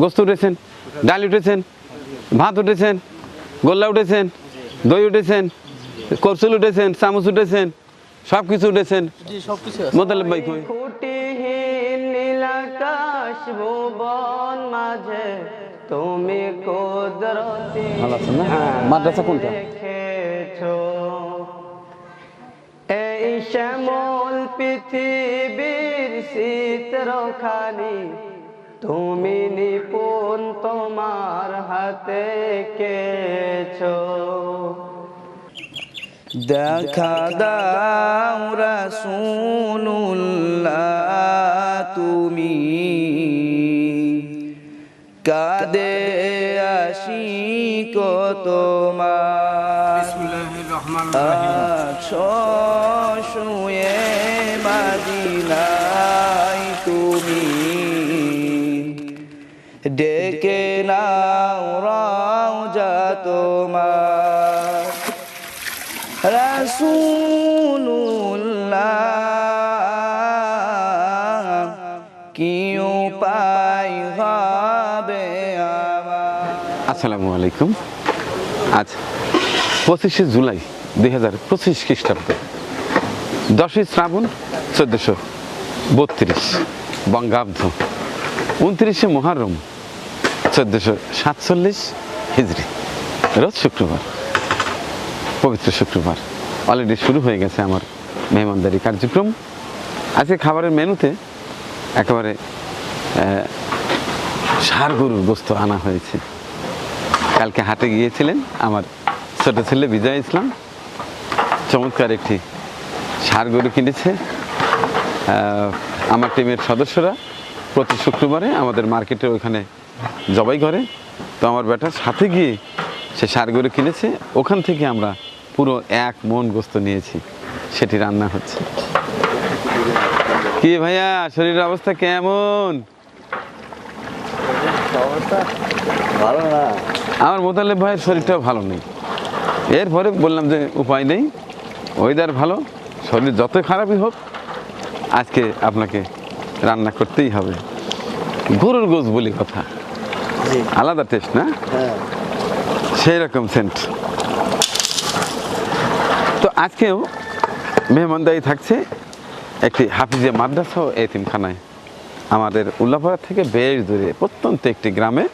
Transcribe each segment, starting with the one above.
গোস্ত উঠেছেন ডাল উঠেছেন ভাত উঠেছেন গোল্লা উঠেছেন দই উঠেছেন করসুল উঠেছেন চামচ উঠেছেন সব কিছু উঠেছেন মোতালেব ভাই কই? খুঁটিহীন নীলাকাশ ভুবন মাঝে তুমি কুদরতি মাদ্রাসা কোনটা? এই শ্যামল পৃথিবীর চিত্রখানি তুমি নিপুণ তোমার হাতে কেছো। দেখা দাও রাসূলুল্লাহ, তুমি কাদে আসি কত তোমার। শুয়ে মাদিনাই তুমি ডেকে নাও রাউজা তোমার। রাসূলুল্লাহ, কি উপায় হবে আসসালামু আলাইকুম। আজ পঁচিশে জুলাই দুই হাজার পঁচিশ খ্রিস্টাব্দ দশই শ্রাবণ চোদ্দশো বত্রিশ বঙ্গাব্দ। উনত্রিশে মহারম চোদ্দশো সাতচল্লিশ হিজড়ি। রোজ শুক্রবার, পবিত্র শুক্রবার। অলরেডি শুরু হয়ে গেছে আমার মেহমানদারি কার্যক্রম। আজকে খাবারের মেনুতে একেবারে ষাড় গরুর গোস্ত আনা হয়েছে। কালকে হাটে গিয়েছিলেন আমার ছোট ছেলে বিজয় ইসলাম। চমৎকার একটি ষাড় গরু কিনেছে। আমার টিমের সদস্যরা প্রতি শুক্রবারে আমাদের মার্কেটে ওইখানে জবাই করে। তো আমার বেটার সাথে গিয়ে সে গরু কিনেছে। ওখান থেকে আমরা পুরো এক মন গোস্ত নিয়েছি। সেটি রান্না হচ্ছে। কি ভাইয়া শরীরের অবস্থা কেমন? ভালো না। আমার মোতালেব ভাইয়ের শরীরটাও ভালো নেই। এরপরে বললাম যে উপায় নেই। ওয়েদার ভালো শরীর যত খারাপই হোক আজকে আপনাকে রান্না করতেই হবে। গরুর গোস বলি কথা। আলাদা টেস্ট না? সেই রকম সেন্ট তো আজকেও মেহমানদারি থাকছে একটি হাফিজে মাদ্রাসা ও এতিমখানায়। আমাদের উল্লাপাড়া থেকে বেশ দূরে প্রত্যন্ত একটি গ্রামে।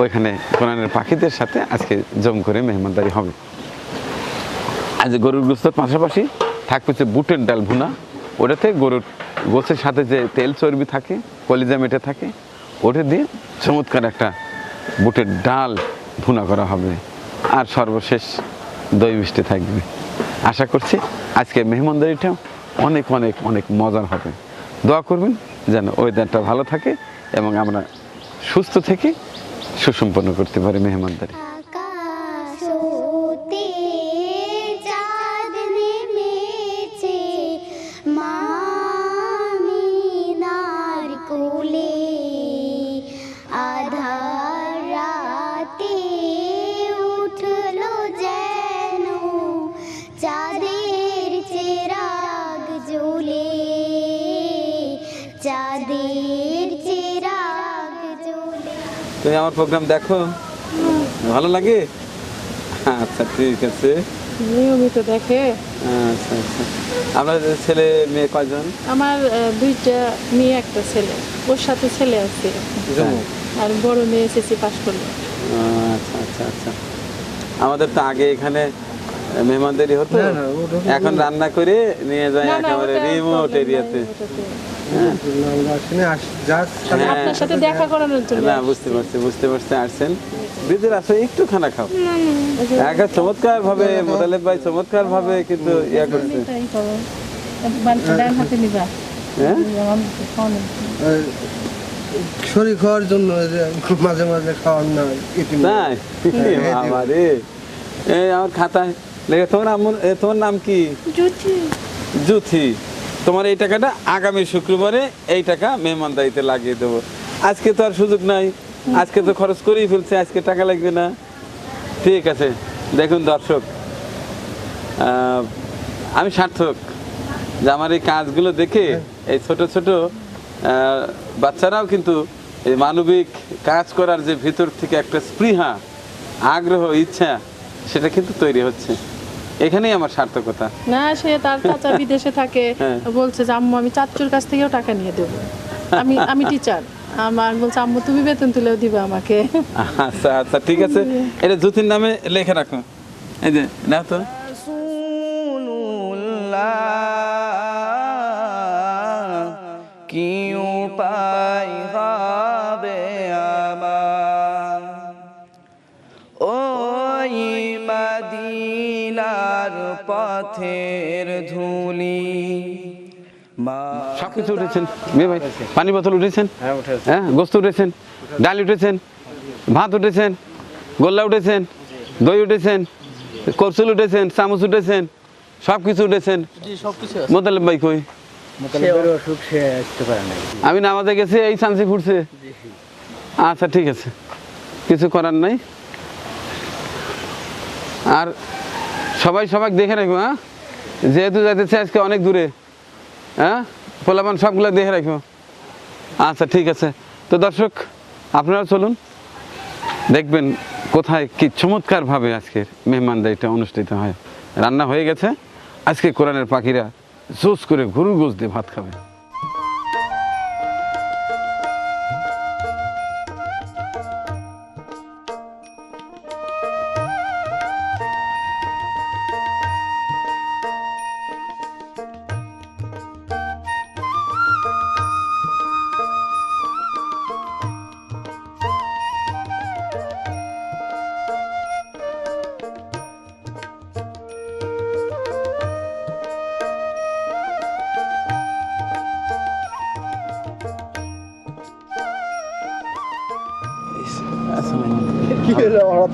ওইখানে কোরআনের পাখিদের সাথে আজকে জম করে মেহমানদারি হবে। আজ গরুর গোস্তর পাশাপাশি থাকবে হচ্ছে বুটের ডাল ভুনা। ওটাতে গরুর গোছের সাথে যে তেল চর্বি থাকে কলিজা মেটে থাকে ওটা দিয়ে চমৎকার একটা বুটের ডাল ভুনা করা হবে আর সর্বশেষ দই মিষ্টি থাকবে। আশা করছি আজকে মেহমানদারিটা অনেক অনেক অনেক মজার হবে। দোয়া করবেন যেন ওয়েদারটা ভালো থাকে এবং আমরা সুস্থ থেকে সুসম্পন্ন করতে পারি মেহমানদারি। তুমি আমার প্রোগ্রাম দেখো। ভালো লাগে? আচ্ছা ঠিক আছে। নিয়মিত দেখে। আচ্ছা আচ্ছা। আপনার ছেলে মেয়ে কয়জন? আমার দুইটা মেয়ে একটা ছেলে। ওর সাথে ছেলে আছে। আর বড় মেয়ে এসএসসি পাস করল। আচ্ছা আচ্ছা আচ্ছা। আমাদের তো আগে এখানে মেহমানদারি হতো। এখন রান্না করে নিয়ে যায় একেবারে রিমোট এরিয়াতে। আপনার সাথে দেখা করানোর জন্য। না বুঝতে পারছি বুঝতে পারছি আসছেন আসো একটু খানা খাও। একা চমৎকার ভাবে মোদালেব ভাই চমৎকার ভাবে কিন্তু ইয়া করছে। এটাই করো। বাড়িতে ডান হাতে নিবা। হ্যাঁ? আমার শরীর খাওয়ার জন্য মাঝে মাঝে খাওয়ার না এই আমার খাতায় তোমার নাম কি? জুথি তোমার এই টাকাটা আগামী শুক্রবারে এই টাকা মেহমানদারিতে লাগিয়ে দেবো। আজকে তো আর সুযোগ নাই। আজকে তো খরচ করেই ফেলছে, আজকে টাকা লাগবে না। ঠিক আছে, দেখুন দর্শক আমি সার্থক যে আমার এই কাজগুলো দেখে এই ছোট ছোট বাচ্চারাও কিন্তু এই মানবিক কাজ করার যে ভিতর থেকে একটা স্পৃহা, আগ্রহ, ইচ্ছা, সেটা কিন্তু তৈরি হচ্ছে। এখানেই আমার সার্থকতা। না সে তার চাচা বিদেশে থাকে হ্যাঁ। বলছে যে আম্মু আমি চাচুর কাছ থেকেও টাকা নিয়ে দেবো। আমি আমি টিচার আমার বলছে আম্মু তুমি বেতন তুলেও দিবে আমাকে। আচ্ছা আচ্ছা ঠিক আছে। এটা জ্যোতির নামে লেখে রাখো। এই যে না তো? কি উপায় হবে? পথের ধুলি। সব কিছু উঠেছেন। মেয়ে ভাই পানি বোতল উঠেছেন? হ্যাঁ গোস্ত উঠেছেন ডাল উঠেছেন ভাত উঠেছেন গোল্লা উঠেছেন দই উঠেছেন করসুল উঠেছেন চামচ উঠেছেন সব কিছু উঠেছেন। মোতালেব ভাই কই? আমি নামাজে গেছি এই চান্সি ফুটছে আচ্ছা ঠিক আছে। কিছু করার নাই। আর সবাই সবাই দেখে রাখব হ্যাঁ? যেহেতু যাইতেছে আজকে অনেক দূরে হ্যাঁ? পোলাপান সবগুলো দেখে রাখব। আচ্ছা ঠিক আছে। তো দর্শক, আপনারা চলুন। দেখবেন কোথায় কি চমৎকারভাবে আজকের মেহমানদারিটা অনুষ্ঠিত হয়। রান্না হয়ে গেছে। আজকে কোরআনের পাখিরা জোস করে গরুর গোস দিয়ে ভাত খাবে।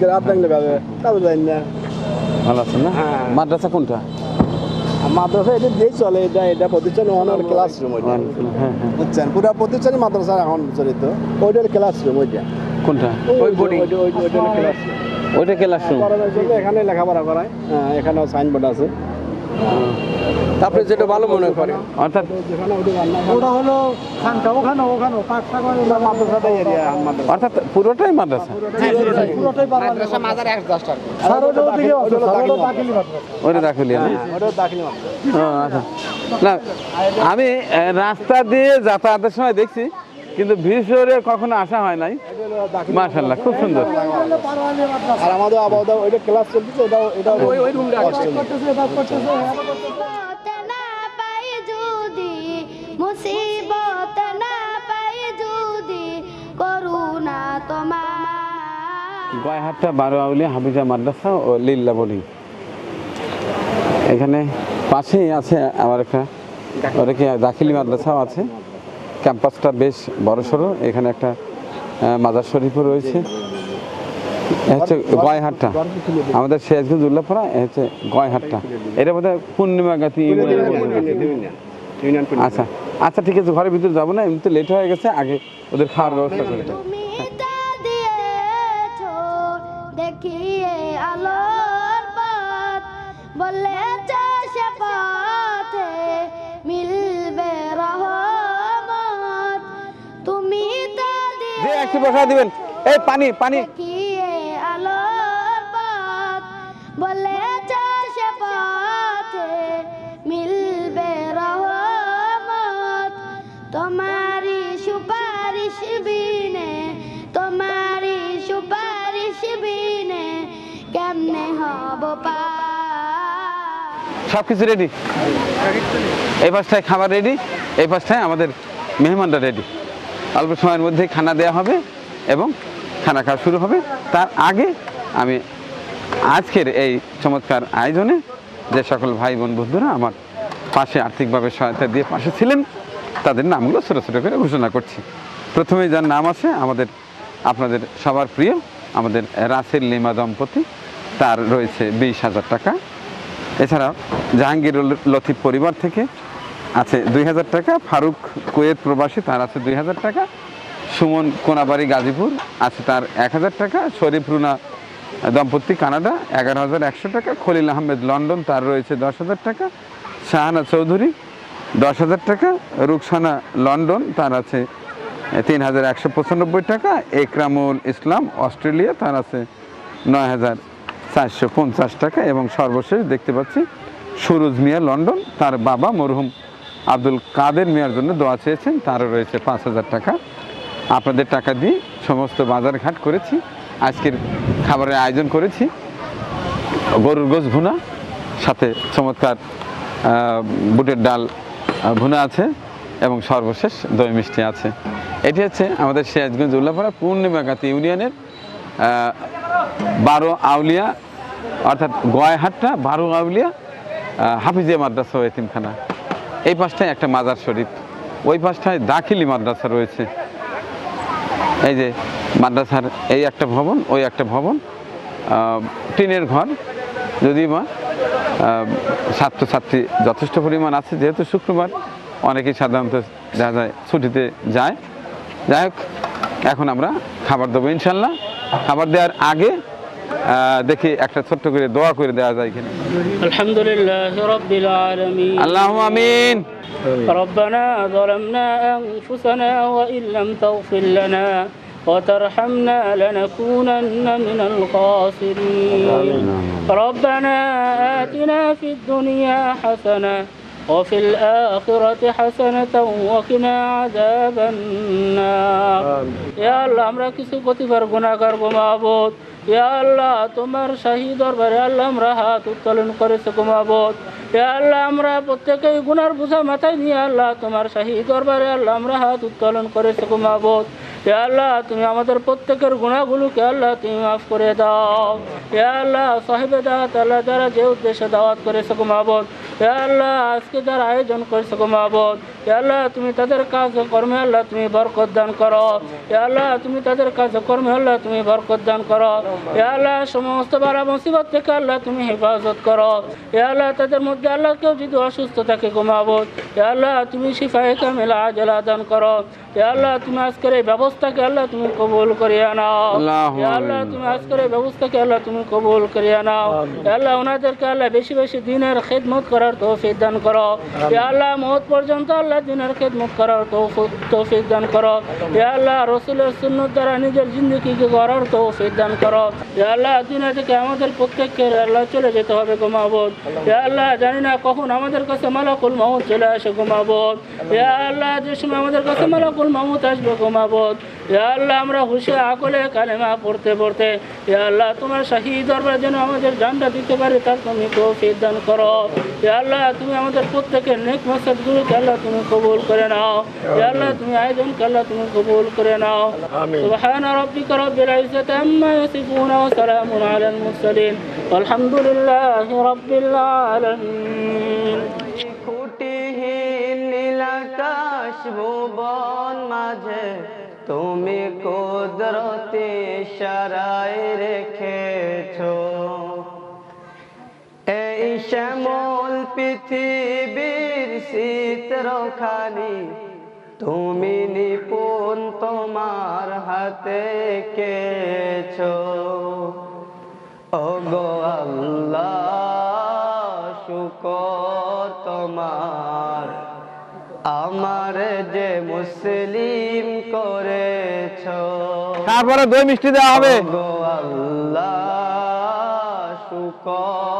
করে আপনার ভাবে তাও জানি না। ভালো আছেন না? হ্যাঁ। মাদ্রাসা কোনটা? মাদ্রাসা এটা দিয়েই চলে এটা এটা প্রতিষ্ঠানে অনেক ক্লাসরুম ওইটা। হ্যাঁ হ্যাঁ বুঝছেন? পুরা প্রতিষ্ঠানে মাদ্রাসা এখন চলিত ওইটার ক্লাসরুম ওইটা। কোনটা? ওই বোর্ডিং ওইটার ক্লাসরুম ওইটা ক্লাসরুম এখানে লেখাপড়া করায় এখানেও সাইনবোর্ড আছে। তারপরে যেটা ভালো মনে করে। অর্থাৎ ওটা হলো খানকা ওখানে ওখানে অর্থাৎ পুরোটাই মাদ্রাসা? স্যার ওটা আছে ওটা দাখিলি মাদ্রাসা। ও, আচ্ছা। না আমি রাস্তা দিয়ে যাতায়াতের সময় দেখছি কিন্তু ভিতরে কখনো আসা হয় নাই। মাশাল্লাহ খুব সুন্দর। আর আমাদের আবহাওয়া ওইটা ক্লাস চলতেছে এটাও ওই ওই রুমটা মুসিবত না পাই যদি করুণা তোমার। গয়হাটটা বারো আউলি হাফিজা মাদ্রাসা ও লিল্লা বোর্ডিং এখানে পাশেই আছে আমার একটা ওটা কি দাখিলি মাদ্রাসাও আছে। ক্যাম্পাসটা বেশ বড় সড়ো এখানে একটা মাজার শরীফও রয়েছে। হচ্ছে গয়হাটটা। আমাদের সিরাজগঞ্জ উল্লাপড়া এ হচ্ছে গয়হাটটা। এটা বোধহয় পূর্ণিমা গাতি আচ্ছা। আচ্ছা ঠিক আছে ঘরের ভিতরে যাব না এমনিতে লেট হয়ে গেছে আগে ওদের খাওয়ার ব্যবস্থা করে দেখিয়ে আলোর পথ বলেছ সে পথে মিলবে রহমত। তুমি তা একটু বসা দিবেন। এই পানি পানি। সব কিছু রেডি এই পাশটায় খাবার রেডি এই পাশটায় আমাদের মেহমানরা রেডি অল্প সময়ের মধ্যে খানা দেওয়া হবে এবং খানা খাওয়া শুরু হবে। তার আগে আমি আজকের এই চমৎকার আয়োজনে যে সকল ভাই বোন বন্ধুরা আমার পাশে আর্থিকভাবে সহায়তা দিয়ে পাশে ছিলেন, তাদের নামগুলো ছোটো ছোটো করে ঘোষণা করছি। প্রথমেই যার নাম আছে আমাদের, আপনাদের সবার প্রিয়, আমাদের রাসেল লিমা দম্পতি। তার রয়েছে বিশ হাজার টাকা। এছাড়াও জাহাঙ্গীর লতিফ পরিবার থেকে আছে দুই হাজার টাকা, ফারুক কুয়েত প্রবাসী, তার আছে দুই হাজার টাকা, সুমন কোনাবাড়ি গাজীপুর আছে তার এক হাজার টাকা, শরীফ রুনা দম্পতি কানাডা এগারো হাজার একশো টাকা, খলিল আহমেদ লন্ডন, তার রয়েছে দশ হাজার টাকা, শাহানা চৌধুরী দশ হাজার টাকা, রুকসানা লন্ডন, তার আছে তিন হাজার একশো পঁচানব্বই টাকা, একরামুল ইসলাম, অস্ট্রেলিয়া, তার আছে নয় হাজার চারশো পঞ্চাশ টাকা এবং সর্বশেষ দেখতে পাচ্ছি সুরজ মিয়া লন্ডন, তার বাবা মরহুম আব্দুল কাদের মিয়ার জন্য দোয়া চেয়েছেন, তারও রয়েছে পাঁচ হাজার টাকা। আপনাদের টাকা দিয়ে সমস্ত বাজার ঘাট করেছি, আজকের খাবারের আয়োজন করেছি। গরুর গোস ভুনা, সাথে চমৎকার বুটের ডাল ভুনা আছে এবং সর্বশেষ দই মিষ্টি আছে। এটি হচ্ছে আমাদের সিরাজগঞ্জ উল্লাপাড়া পূর্ণিমাগাতি ইউনিয়নের বারো আউলিয়া, অর্থাৎ গয়হাটটা, বারো আউলিয়া হাফিজিয়া মাদ্রাসা ও এতিমখানা। এই পাশটায় একটা মাজার শরীফ। ওই পাশটায় দাখিলি মাদ্রাসা রয়েছে। এই যে মাদ্রাসার এই একটা ভবন, ওই একটা ভবন টিনের ঘর। যদি বা ছাত্রছাত্রী যথেষ্ট পরিমাণ আছে, যেহেতু শুক্রবার অনেকেই সাধারণত দেখা যায় ছুটিতে যায়। যাই হোক, এখন আমরা খাবার দেবো ইনশাল্লাহ। খাবার দেওয়ার আগে আহ, দেখি একটা ছোট্ট করে দোয়া করে দেওয়া যায় কিনা الحمد لله رب العالمين আল্লাহ আমিন ربنا ظلمنا أنفسنا وإن لم تغفر لنا وترحمنا لنكونن من الخاسرين ربنا آتنا في الدنيا حسنة وفي الآخرة حسنة وقنا عذاب النار يا الله আমরা কিছু প্রতিবার গুণাগার গোমাবত ইয়া আল্লাহ তোমার শাহী দরবারে আল্লাহ আমরা হাত উত্তোলন করেছে গোমাবত ইয়া আল্লাহ আমরা প্রত্যেকেই গুনার বোঝা মাথায় নিয়ে আল্লাহ তোমার শাহী দরবারে আল্লাহ আমরা হাত উত্তোলন করেছে গোমাবত ইয়া আল্লাহ, তুমি আমাদের প্রত্যেকের গুণাগুলোকে আল্লাহ তুমি মাফ করে দাও। হে আল্লাহ, সাহেবে দাওয়াত আল্লাহ যারা যে উদ্দেশ্যে দাওয়াত করে সকো মাবদ হে আল্লাহ, আজকে যারা আয়োজন করে সকম ইয়া আল্লাহ তুমি তাদের কাজ কর্মে আল্লাহ তুমি বরকত দান করো। আল্লাহ তুমি তাদের কাজ কর্মে আল্লাহ তুমি বরকত দান করো। আল্লাহ সমস্ত বারা মুসিবত থেকে আল্লাহ তুমি হেফাজত করো। আল্লাহ তাদের মধ্যে আল্লাহ কেউ যদি অসুস্থ থাকে ঘুমাবত ইয়া আল্লাহ তুমি শিফায়ে কামেলা আজলা দান করো। আল্লাহ তুমি আজকের এই ব্যবস্থাকে আল্লাহ তুমি কবুল করিয়া নাও। আল্লাহু আল্লাহ তুমি আজকের এই ব্যবস্থাকে আল্লাহ তুমি কবুল করিয়া নাও। আল্লাহ ওনাদেরকে আল্লাহ বেশি বেশি দিনের খেদমত করার তৌফিক দান করো। আল্লাহ মহৎ পর্যন্ত আল্লাহ দিনের খেদমত করার তৌফিক দান করো। ইয়া আল্লাহ রসুলের সুন্নত দ্বারা নিজের জিন্দগিকে গড়ার তৌফিক দান করো। ইয়া আল্লাহ দিনে থেকে আমাদের প্রত্যেককে আল্লাহ চলে যেতে হবে গোমাবত এ আল্লাহ জানি না কখন আমাদের কাছে মালাকুল মাহুদ চলে আসে গোমাবত ইয়া আল্লাহ যে সময় আমাদের কাছে মালাকুল মাহুদ আসবে গোমাবত এ আল্লাহ আমরা হুশে আকলে কালেমা পড়তে পড়তে ইয়া আল্লাহ তোমার শাহী দরবার যেন আমাদের জানটা দিতে পারে তার তুমি তৌফিক দান করো। এ আল্লাহ তুমি আমাদের প্রত্যেকের নেক মাসাদগুলোকে আল্লাহ তুমি কবুল করে নাও। আল্লাহ তুমি আয়োজন করলা তুমি কবুল করে নাও। সুবহান রব্বিকা রব্বিল ইজ্জাতি আম্মা ইয়াসিফুন ওয়া সালামুন আলাল মুরসালিন। আলহামদুলিল্লাহি রব্বিল আলামিন। ভুবন মাঝে তুমি কুদরতে সারাই রেখেছো। শ্যামল পৃথিবীর চিত্রখানি তুমি নিপুণ তোমার হাতে কেছো। ওগো আল্লাহ শুকর তোমার আমার যে মুসলিম করেছ। তারপরে দই মিষ্টি দেওয়া হবে। ওগো আল্লাহ শুকর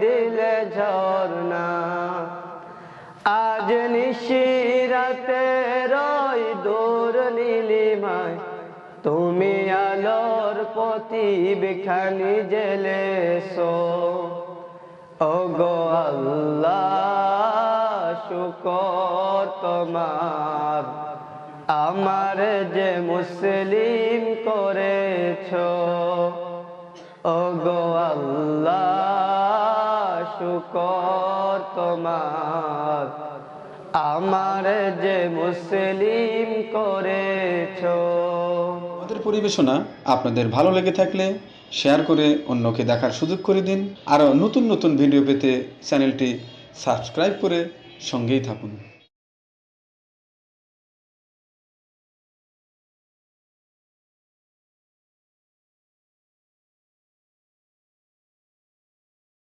দিলে ঝর্ণা আজ নিশিরাতে রই দূর নীলিমায় তুমি আলোর প্রতিবিখানি জেলেছো ও গো আল্লাহ শুকর তোমার আমার যে মুসলিম করেছ ও গো আল্লাহ শুকর তোমার। আমার যে মুসলিম করেছ। আমাদের পরিবেশনা আপনাদের ভালো লেগে থাকলে শেয়ার করে অন্যকে দেখার সুযোগ করে দিন। আরও নতুন নতুন ভিডিও পেতে চ্যানেলটি সাবস্ক্রাইব করে সঙ্গেই থাকুন।